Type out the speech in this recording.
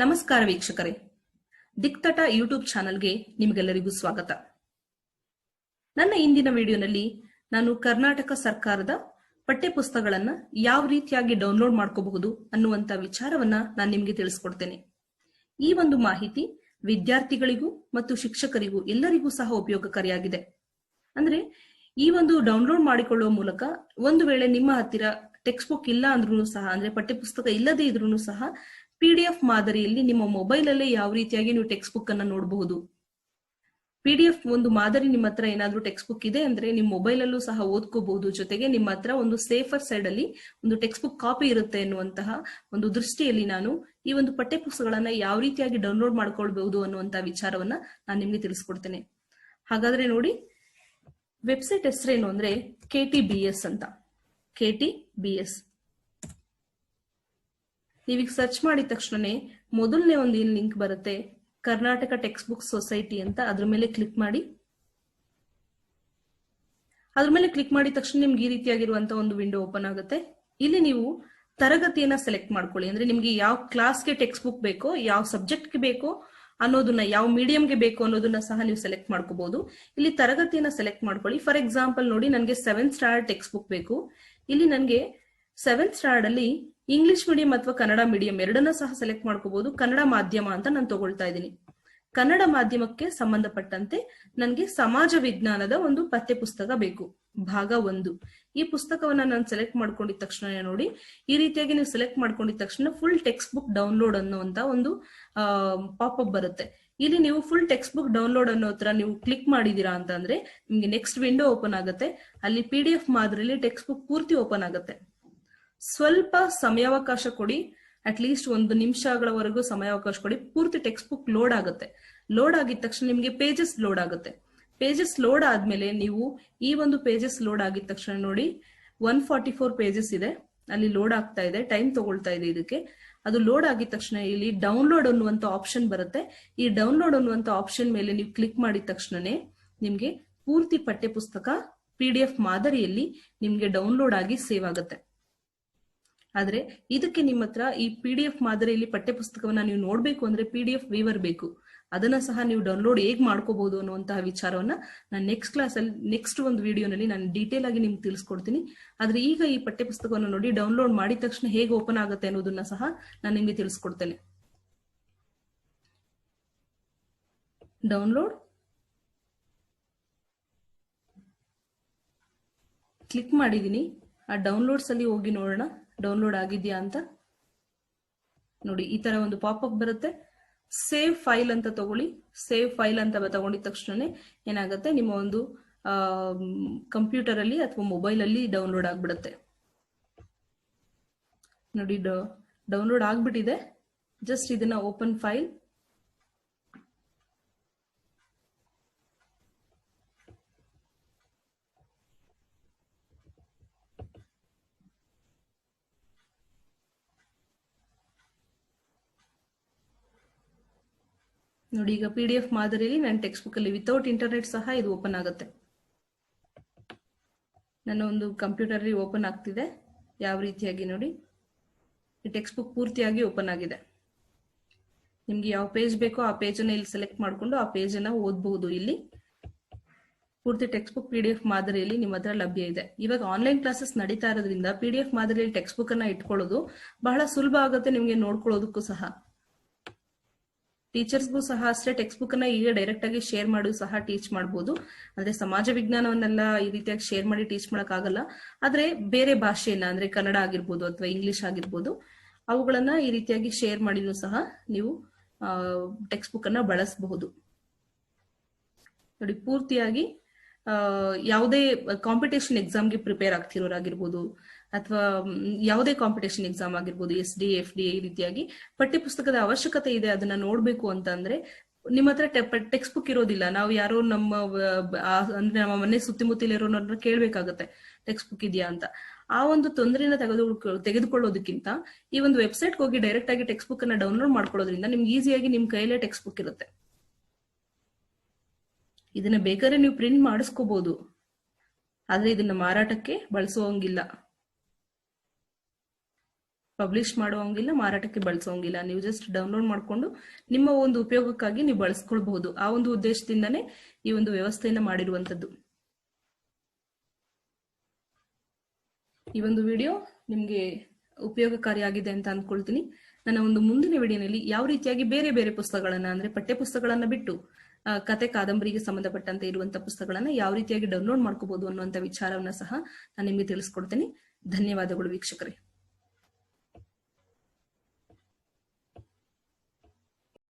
ನಮಸ್ಕಾರ ವೀಕ್ಷಕರೇ. ದಿಕ್ತಟ ಯೂಟ್ಯೂಬ್ ಚಾನೆಲ್ಗೆ ನಿಮಗೆಲ್ಲರಿಗೂ ಸ್ವಾಗತ. ನನ್ನ ಇಂದಿನ ವಿಡಿಯೋನಲ್ಲಿ ನಾನು ಕರ್ನಾಟಕ ಸರ್ಕಾರದ ಪಠ್ಯಪುಸ್ತಕಗಳನ್ನ ಯಾವ ರೀತಿಯಾಗಿ ಡೌನ್ಲೋಡ್ ಮಾಡ್ಕೋಬಹುದು ಅನ್ನುವಂತ ವಿಚಾರವನ್ನ ನಾನು ನಿಮಗೆ ತಿಳಿಸ್ಕೊಡ್ತೇನೆ. ಈ ಒಂದು ಮಾಹಿತಿ ವಿದ್ಯಾರ್ಥಿಗಳಿಗೂ ಮತ್ತು ಶಿಕ್ಷಕರಿಗೂ ಎಲ್ಲರಿಗೂ ಸಹ ಉಪಯೋಗಕಾರಿಯಾಗಿದೆ. ಅಂದ್ರೆ ಈ ಒಂದು ಡೌನ್ಲೋಡ್ ಮಾಡಿಕೊಳ್ಳುವ ಮೂಲಕ ಒಂದು ವೇಳೆ ನಿಮ್ಮ ಹತ್ತಿರ ಟೆಕ್ಸ್ಟ್ ಬುಕ್ ಇಲ್ಲ ಅಂದ್ರೂ ಸಹ, ಅಂದ್ರೆ ಪಠ್ಯಪುಸ್ತಕ ಇಲ್ಲದೆ ಇದ್ರೂ ಸಹ ಪಿ ಡಿ ಎಫ್ ಮಾದರಿಯಲ್ಲಿ ನಿಮ್ಮ ಮೊಬೈಲ್ ಅಲ್ಲೇ ಯಾವ ರೀತಿಯಾಗಿ ನೀವು ಟೆಕ್ಸ್ಟ್ ಬುಕ್ ಅನ್ನ ನೋಡಬಹುದು? ಪಿ ಡಿ ಎಫ್ ಒಂದು ಮಾದರಿ ನಿಮ್ಮ ಹತ್ರ ಏನಾದ್ರೂ ಟೆಕ್ಸ್ಟ್ ಬುಕ್ ಇದೆ ಅಂದ್ರೆ ನಿಮ್ಮ ಮೊಬೈಲ್ ಅಲ್ಲೂ ಸಹ ಓದ್ಕೋಬಹುದು. ಜೊತೆಗೆ ನಿಮ್ಮ ಹತ್ರ ಒಂದು ಸೇಫರ್ ಸೈಡ್ ಅಲ್ಲಿ ಒಂದು ಟೆಕ್ಸ್ಟ್ ಬುಕ್ ಕಾಪಿ ಇರುತ್ತೆ ಎನ್ನುವಂತಹ ಒಂದು ದೃಷ್ಟಿಯಲ್ಲಿ ನಾನು ಈ ಒಂದು ಪಠ್ಯಪುಸ್ತಕಗಳನ್ನ ಯಾವ ರೀತಿಯಾಗಿ ಡೌನ್ಲೋಡ್ ಮಾಡ್ಕೊಳ್ಬಹುದು ಅನ್ನುವಂತ ವಿಚಾರವನ್ನ ನಾನು ನಿಮ್ಗೆ ತಿಳಿಸ್ಕೊಡ್ತೇನೆ. ಹಾಗಾದ್ರೆ ನೋಡಿ ವೆಬ್ಸೈಟ್ ಹೆಸರೇನು ಅಂದ್ರೆ ಕೆ ಟಿ ಬಿ ಎಸ್ ಅಂತ. ಕೆ ಟಿ ಬಿ ಎಸ್ ನೀವೀಗ ಸರ್ಚ್ ಮಾಡಿದ ತಕ್ಷಣನೇ ಮೊದಲನೇ ಒಂದು ಏನ್ ಲಿಂಕ್ ಬರುತ್ತೆ. ಕರ್ನಾಟಕ ಟೆಕ್ಸ್ಟ್ ಬುಕ್ ಸೊಸೈಟಿ ಅಂತ ಅದ್ರ ಮೇಲೆ ಕ್ಲಿಕ್ ಮಾಡಿ. ಅದ್ರ ಮೇಲೆ ಕ್ಲಿಕ್ ಮಾಡಿದ ತಕ್ಷಣ ನಿಮ್ಗೆ ಈ ರೀತಿಯಾಗಿರುವಂತಹ ಒಂದು ವಿಂಡೋ ಓಪನ್ ಆಗುತ್ತೆ. ಇಲ್ಲಿ ನೀವು ತರಗತಿಯನ್ನ ಸೆಲೆಕ್ಟ್ ಮಾಡ್ಕೊಳ್ಳಿ. ಅಂದ್ರೆ ನಿಮ್ಗೆ ಯಾವ ಕ್ಲಾಸ್ಗೆ ಟೆಕ್ಸ್ಟ್ ಬುಕ್ ಬೇಕೋ, ಯಾವ ಸಬ್ಜೆಕ್ಟ್ಗೆ ಬೇಕೋ ಅನ್ನೋದನ್ನ, ಯಾವ ಮೀಡಿಯಂಗೆ ಬೇಕು ಅನ್ನೋದನ್ನ ಸಹ ನೀವು ಸೆಲೆಕ್ಟ್ ಮಾಡ್ಕೋಬಹುದು ಇಲ್ಲಿ ತರಗತಿಯನ್ನ ಸೆಲೆಕ್ಟ್ ಮಾಡ್ಕೊಳ್ಳಿ. ಫಾರ್ ಎಕ್ಸಾಂಪಲ್ ನೋಡಿ, ನನಗೆ ಸೆವೆಂತ್ ಸ್ಟ್ಯಾಂಡರ್ಡ್ ಟೆಕ್ಸ್ಟ್ ಬುಕ್. ಬೇಕು ಇಲ್ಲಿ ನನಗೆ ಸೆವೆಂತ್ ಸ್ಟ್ಯಾಂಡರ್ಡ್ ಅಲ್ಲಿ ಇಂಗ್ಲಿಷ್ ಮೀಡಿಯಂ ಅಥವಾ ಕನ್ನಡ ಮೀಡಿಯಂ ಎರಡನ್ನೂ ಸಹ ಸೆಲೆಕ್ಟ್ ಮಾಡ್ಕೋಬಹುದು ಕನ್ನಡ ಮಾಧ್ಯಮ ಅಂತ ನಾನು ತಗೊಳ್ತಾ ಇದ್ದೀನಿ. ಕನ್ನಡ ಮಾಧ್ಯಮಕ್ಕೆ ಸಂಬಂಧಪಟ್ಟಂತೆ ನನಗೆ ಸಮಾಜ ವಿಜ್ಞಾನದ ಒಂದು ಪಠ್ಯ ಪುಸ್ತಕ ಬೇಕು. ಭಾಗ ಒಂದು. ಈ ಪುಸ್ತಕವನ್ನ ನಾನು ಸೆಲೆಕ್ಟ್ ಮಾಡ್ಕೊಂಡಿದ ತಕ್ಷಣ ನೋಡಿ, ಈ ರೀತಿಯಾಗಿ ನೀವು ಸೆಲೆಕ್ಟ್ ಮಾಡ್ಕೊಂಡಿದ ತಕ್ಷಣ ಫುಲ್ ಟೆಕ್ಸ್ಟ್ ಬುಕ್ ಡೌನ್ಲೋಡ್ ಅನ್ನುವಂತ ಒಂದು ಪಾಪ್ ಅಪ್ ಬರುತ್ತೆ. ಇಲ್ಲಿ ನೀವು ಫುಲ್ ಟೆಕ್ಸ್ಟ್ ಬುಕ್ ಡೌನ್ಲೋಡ್ ಅನ್ನೋ ಹತ್ರ ನೀವು ಕ್ಲಿಕ್ ಮಾಡಿದೀರಾ ಅಂತ ಅಂದ್ರೆ ನಿಮ್ಗೆ ನೆಕ್ಸ್ಟ್ ವಿಂಡೋ ಓಪನ್ ಆಗುತ್ತೆ. ಅಲ್ಲಿ ಪಿ ಡಿ ಎಫ್ ಮಾದರಿಯಲ್ಲಿ ಟೆಕ್ಸ್ಟ್ ಬುಕ್ ಪೂರ್ತಿ ಓಪನ್ ಆಗುತ್ತೆ. ಸ್ವಲ್ಪ ಸಮಯಾವಕಾಶ ಕೊಡಿ. ಅಟ್ ಲೀಸ್ಟ್ ಒಂದು ನಿಮಿಷಗಳವರೆಗೂ ಸಮಯಾವಕಾಶ ಕೊಡಿ. ಪೂರ್ತಿ ಟೆಕ್ಸ್ಟ್ ಬುಕ್ ಲೋಡ್ ಆಗುತ್ತೆ. ಲೋಡ್ ಆಗಿದ ತಕ್ಷಣ ನಿಮಗೆ ಪೇಜಸ್ ಲೋಡ್ ಆಗುತ್ತೆ. ಪೇಜಸ್ ಲೋಡ್ ಆದ್ಮೇಲೆ ನೀವು ಈ ಒಂದು ಪೇಜಸ್ ಲೋಡ್ ಆಗಿದ ತಕ್ಷಣ ನೋಡಿ ಒನ್ ಫಾರ್ಟಿ ಫೋರ್ ಪೇಜಸ್ ಇದೆ. ಅಲ್ಲಿ ಲೋಡ್ ಆಗ್ತಾ ಇದೆ. ಟೈಮ್ ತಗೊಳ್ತಾ ಇದೆ ಇದಕ್ಕೆ. ಅದು ಲೋಡ್ ಆಗಿದ ತಕ್ಷಣ ಇಲ್ಲಿ ಡೌನ್ಲೋಡ್ ಅನ್ನುವಂತ ಆಪ್ಷನ್ ಬರುತ್ತೆ. ಈ ಡೌನ್ಲೋಡ್ ಅನ್ನುವಂತ ಆಪ್ಷನ್ ಮೇಲೆ ನೀವು ಕ್ಲಿಕ್ ಮಾಡಿದ ತಕ್ಷಣನೇ ನಿಮ್ಗೆ ಪೂರ್ತಿ ಪಠ್ಯ ಪುಸ್ತಕ ಪಿ ಮಾದರಿಯಲ್ಲಿ ನಿಮ್ಗೆ ಡೌನ್ಲೋಡ್ ಆಗಿ ಸೇವ್ ಆಗುತ್ತೆ. ಆದ್ರೆ ಇದಕ್ಕೆ ನಿಮ್ಮ ಹತ್ರ ಈ ಪಿ ಡಿ ಎಫ್ ಮಾದರಿಯಲ್ಲಿ ಪಠ್ಯ ಪುಸ್ತಕವನ್ನ ನೀವು ನೋಡ್ಬೇಕು ಅಂದ್ರೆ ಪಿ ಡಿ ಎಫ್ ವೀವರ್ ಬೇಕು. ಅದನ್ನ ಸಹ ನೀವು ಡೌನ್ಲೋಡ್ ಹೇಗ್ ಮಾಡ್ಕೋಬಹುದು ಅನ್ನುವಂತಹ ವಿಚಾರವನ್ನ ನಾನು ನೆಕ್ಸ್ಟ್ ಕ್ಲಾಸ್ ಅಲ್ಲಿ ನೆಕ್ಸ್ಟ್ ಒಂದು ವಿಡಿಯೋನಲ್ಲಿ ನಾನು ಡೀಟೇಲ್ ಆಗಿ ನಿಮ್ಗೆ ತಿಳಿಸ್ಕೊಡ್ತೀನಿ. ಆದ್ರೆ ಈಗ ಈ ಪಠ್ಯ ಪುಸ್ತಕವನ್ನು ನೋಡಿ ಡೌನ್ಲೋಡ್ ಮಾಡಿದ ತಕ್ಷಣ ಹೇಗೆ ಓಪನ್ ಆಗುತ್ತೆ ಅನ್ನೋದನ್ನ ಸಹ ನಾನು ನಿಮ್ಗೆ ತಿಳಿಸ್ಕೊಡ್ತೇನೆ. ಡೌನ್ಲೋಡ್ ಕ್ಲಿಕ್ ಮಾಡಿದೀನಿ. ಆ ಡೌನ್ಲೋಡ್ಸ್ ಅಲ್ಲಿ ಹೋಗಿ ನೋಡೋಣ. ಡೌನ್ಲೋಡ್ ಆಗಿದೆಯಾ ಅಂತ? ನೋಡಿ, ಈ ತರ ಒಂದು ಪಾಪ್ ಅಪ್ ಬರುತ್ತೆ. ಸೇವ್ ಫೈಲ್ ಅಂತ ತಗೊಳ್ಳಿ. ಸೇವ್ ಫೈಲ್ ಅಂತ ತಗೊಂಡಿದ ತಕ್ಷಣನೇ ಏನಾಗುತ್ತೆ? ನಿಮ್ಮ ಒಂದು ಕಂಪ್ಯೂಟರ್ ಅಲ್ಲಿ ಅಥವಾ ಮೊಬೈಲ್ ಅಲ್ಲಿ ಡೌನ್ಲೋಡ್ ಆಗ್ಬಿಡುತ್ತೆ. ನೋಡಿ ಡೌನ್ಲೋಡ್ ಆಗ್ಬಿಟ್ಟಿದೆ. ಜಸ್ಟ್ ಇದನ್ನ ಓಪನ್ ಫೈಲ್ ನೋಡಿ, ಈಗ ಪಿ ಡಿ ಎಫ್ ಮಾದರಿಯಲ್ಲಿ ನನ್ನ ಟೆಕ್ಸ್ಟ್ ಬುಕ್ ಅಲ್ಲಿ ವಿತೌಟ್ ಇಂಟರ್ನೆಟ್ ಸಹ ಇದು ಓಪನ್ ಆಗುತ್ತೆ. ನನ್ನ ಒಂದು ಕಂಪ್ಯೂಟರ್ ಓಪನ್ ಆಗ್ತಿದೆ. ಯಾವ ರೀತಿಯಾಗಿ ನೋಡಿ? ಈ ಟೆಕ್ಸ್ಟ್ ಬುಕ್ ಪೂರ್ತಿಯಾಗಿ ಓಪನ್ ಆಗಿದೆ. ನಿಮ್ಗೆ ಯಾವ ಪೇಜ್ ಬೇಕೋ ಆ ಪೇಜ್ ಅನ್ನ ಇಲ್ಲಿ ಸೆಲೆಕ್ಟ್ ಮಾಡ್ಕೊಂಡು ಆ ಪೇಜ್ ಅನ್ನ ಓದಬಹುದು ಇಲ್ಲಿ. ಪೂರ್ತಿ text book P D F ಮಾದರಿಯಲ್ಲಿ ನಿಮ್ಮ ಹತ್ರ ಲಭ್ಯ ಇದೆ. ಇವಾಗ ಆನ್ಲೈನ್ ಕ್ಲಾಸಸ್ ನಡೀತಾ ಇರೋದ್ರಿಂದ ಪಿ ಡಿ ಎಫ್ ಮಾದರಿಯಲ್ಲಿ ಟೆಕ್ಸ್ಟ್ ಬುಕ್ ಅನ್ನ ಇಟ್ಕೊಳ್ಳೋದು ಬಹಳ ಸುಲಭ ಆಗುತ್ತೆ ನಿಮ್ಗೆ ನೋಡ್ಕೊಳ್ಳೋದಕ್ಕೂ ಸಹ. ಟೀಚರ್ಸ್ಗೂ ಸಹ ಅಷ್ಟೇ ಟೆಕ್ಸ್ಟ್ ಬುಕ್ ಅನ್ನ ಈಗ ಡೈರೆಕ್ಟ್ ಆಗಿ ಶೇರ್ ಮಾಡಿ ಸಹ ಟೀಚ್ ಮಾಡಬಹುದು ಅಂದ್ರೆ ಸಮಾಜ ವಿಜ್ಞಾನವನ್ನೆಲ್ಲ ಈ ರೀತಿಯಾಗಿ ಶೇರ್ ಮಾಡಿ ಟೀಚ್ ಮಾಡಕ್ ಆಗಲ್ಲ ಆದ್ರೆ ಬೇರೆ ಭಾಷೆಯನ್ನ, ಅಂದ್ರೆ ಕನ್ನಡ ಆಗಿರ್ಬೋದು ಅಥವಾ ಇಂಗ್ಲಿಷ್ ಆಗಿರ್ಬೋದು, ಅವುಗಳನ್ನ ಈ ರೀತಿಯಾಗಿ ಶೇರ್ ಮಾಡಿದ್ರು ಸಹ ನೀವು ಟೆಕ್ಸ್ಟ್ ಬುಕ್ ಅನ್ನ ಬಳಸಬಹುದು. ನೋಡಿ, ಪೂರ್ತಿಯಾಗಿ ಯಾವುದೇ ಕಾಂಪಿಟೇಷನ್ ಎಕ್ಸಾಮ್ಗೆ ಪ್ರಿಪೇರ್ ಆಗ್ತಿರೋರಾಗಿರ್ಬೋದು ಅಥವಾ ಯಾವುದೇ ಕಾಂಪಿಟೇಷನ್ ಎಕ್ಸಾಮ್ ಆಗಿರ್ಬೋದು ಎಸ್ ಡಿ ಎಫ್ ಡಿ ಈ ರೀತಿಯಾಗಿ ಪಠ್ಯಪುಸ್ತಕದ ಅವಶ್ಯಕತೆ ಇದೆ, ಅದನ್ನ ನೋಡ್ಬೇಕು ಅಂತ ಅಂದ್ರೆ ನಿಮ್ಮ ಹತ್ರ ಟೆಕ್ಸ್ಟ್ ಬುಕ್ ಇರೋದಿಲ್ಲ. ನಾವು ಯಾರೋ ನಮ್ಮ ಅಂದ್ರೆ ನಮ್ಮ ಮನೆ ಸುತ್ತಮುತ್ತಲ ಇರೋರನ್ನ ಕೇಳ್ಬೇಕಾಗತ್ತೆ ಟೆಕ್ಸ್ಟ್ ಬುಕ್ ಇದೆಯಾ ಅಂತ. ಆ ಒಂದು ತೊಂದರೆನ ತೆಗೆದು ತೆಗೆದುಕೊಳ್ಳೋದಕ್ಕಿಂತ ಈ ಒಂದು ವೆಬ್ಸೈಟ್ ಹೋಗಿ ಡೈರೆಕ್ಟ್ ಆಗಿ ಟೆಕ್ಸ್ಟ್ ಬುಕ್ ಅನ್ನ ಡೌನ್ಲೋಡ್ ಮಾಡ್ಕೊಳ್ಳೋದ್ರಿಂದ ನಿಮ್ಗೆ ಈಸಿಯಾಗಿ ನಿಮ್ ಕೈಯಲ್ಲೇ ಟೆಕ್ಸ್ಟ್ ಬುಕ್ ಇರುತ್ತೆ. ಇದನ್ನ ಬೇಕಾದ್ರೆ ನೀವು ಪ್ರಿಂಟ್ ಮಾಡಿಸ್ಕೋಬಹುದು ಆದ್ರೆ ಇದನ್ನ ಮಾರಾಟಕ್ಕೆ ಬಳಸುವಂಗಿಲ್ಲ ಪಬ್ಲಿಷ್ ಮಾಡೋಂಗಿಲ್ಲ ಮಾರಾಟಕ್ಕೆ ಬಳಸೋಂಗಿಲ್ಲ ನೀವು ಜಸ್ಟ್ ಡೌನ್ಲೋಡ್ ಮಾಡ್ಕೊಂಡು ನಿಮ್ಮ ಒಂದು ಉಪಯೋಗಕ್ಕಾಗಿ ನೀವು ಬಳಸ್ಕೊಳ್ಬಹುದು. ಆ ಒಂದು ಉದ್ದೇಶದಿಂದನೇ ಈ ಒಂದು ವ್ಯವಸ್ಥೆಯನ್ನ ಮಾಡಿರುವಂತದ್ದು. ಈ ಒಂದು ವಿಡಿಯೋ ನಿಮ್ಗೆ ಉಪಯೋಗಕಾರಿಯಾಗಿದೆ ಅಂತ ಅನ್ಕೊಳ್ತೀನಿ. ನನ್ನ ಒಂದು ಮುಂದಿನ ವಿಡಿಯೋನಲ್ಲಿ ಯಾವ ರೀತಿಯಾಗಿ ಬೇರೆ ಬೇರೆ ಪುಸ್ತಕಗಳನ್ನ ಅಂದ್ರೆ ಪಠ್ಯ ಪುಸ್ತಕಗಳನ್ನ ಬಿಟ್ಟು ಕತೆ ಕಾದಂಬರಿಗೆ ಸಂಬಂಧಪಟ್ಟಂತೆ ಇರುವಂತಹ ಪುಸ್ತಕಗಳನ್ನ ಯಾವ ರೀತಿಯಾಗಿ ಡೌನ್ಲೋಡ್ ಮಾಡ್ಕೋಬಹುದು ಅನ್ನುವಂತ ವಿಚಾರವನ್ನ ಸಹ ನಾನು ನಿಮಗೆ ತಿಳಿಸ್ಕೊಡ್ತೀನಿ. ಧನ್ಯವಾದಗಳು ವೀಕ್ಷಕರೇ.